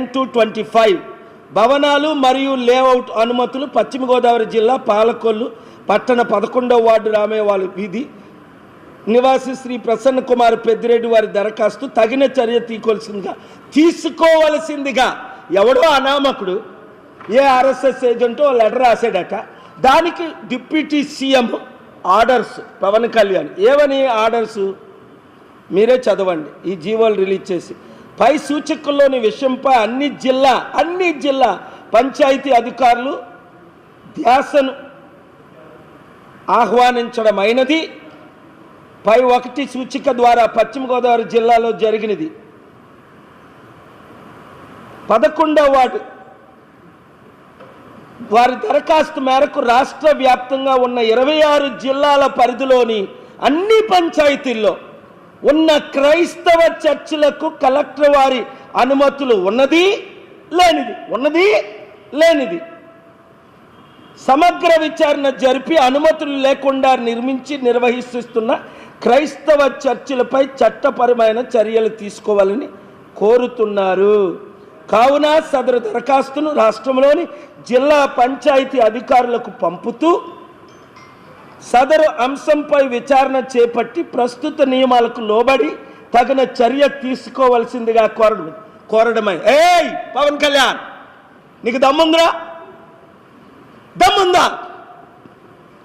To twenty five. భవనాలు మరియు layout అనుమతులు పశ్చిమ గోదావరి జిల్లా పాలకొల్లు పట్టణ పదకొండవ వార్డు రామేవాళ్ళ వీధి. నివాసి శ్రీ ప్రసన్న కుమార్ పెద్దిరెడ్డి వారి దరఖాస్తు తగిన చర్య తీసుకోవాల్సిందిగా తీసుకోవలసిందిగా. ఎవడో అనామకుడు ఏ ఆర్ఎస్ఎస్ ఏజెంటో లెటర్ రాశాడట. దానికి deputy CM orders Pawan Kalyan. ఏమని ఆర్డర్స్? మీరే చదవండి. ఈ జీవోలు రిలీజ్ చేసి. పై సూచికల్లోని విషయంపై అన్ని జిల్లా అన్ని జిల్లా పంచాయతీ అధికారులు ధ్యాసను ఆహ్వానించడమైనది. పై ఒకటి సూచిక ద్వారా పశ్చిమ గోదావరి జిల్లాలో జరిగినది. పదకొండవ వార్డు. వారి దరఖాస్తు మేరకు రాష్ట్ర వ్యాప్తంగా ఉన్న ఇరవై ఆరు జిల్లాల పరిధిలోని అన్ని పంచాయతీల్లో ఉన్న క్రైస్తవ చర్చిలకు కలెక్టర్ వారి అనుమతులు ఉన్నది లేనిది. ఉన్నది లేనిది. సమగ్ర విచారణ జరిపి అనుమతులు లేకుండా నిర్మించి నిర్వహిస్తున్న క్రైస్తవ చర్చిలపై చట్టపరమైన చర్యలు తీసుకోవాలని కోరుతున్నారు. కావున సదరు దరఖాస్తును రాష్ట్రంలోని జిల్లా పంచాయతీ అధికారులకు పంపుతూ సదరు అంశంపై విచారణ చేపట్టి ప్రస్తుత నియమాలకు లోబడి తగిన చర్య తీసుకోవలసిందిగా కోరడం కోరడమై ఏయ్! పవన్ కళ్యాణ్! నీకు దమ్ముందిరా? దమ్ముందా?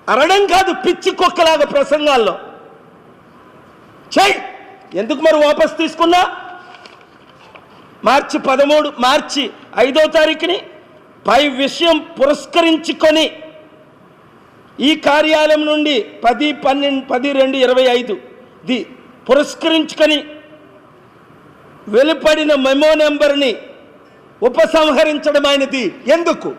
అరడం కాదు పిచ్చి కుక్కలాగా ప్రసంగాల్లో. చెయ్యి ఎందుకు మరి వాపస్ తీసుకున్నా? మార్చి పదమూడు మార్చి ఐదో తారీఖుని పై విషయం పురస్కరించుకొని ఈ కార్యాలయం నుండి పది పన్నెండు పది రెండు ఇరవై ఐదు ది పురస్కరించుకొని వెలుపడిన మెమో నెంబర్ని ఉపసంహరించడమైనది ఎందుకు?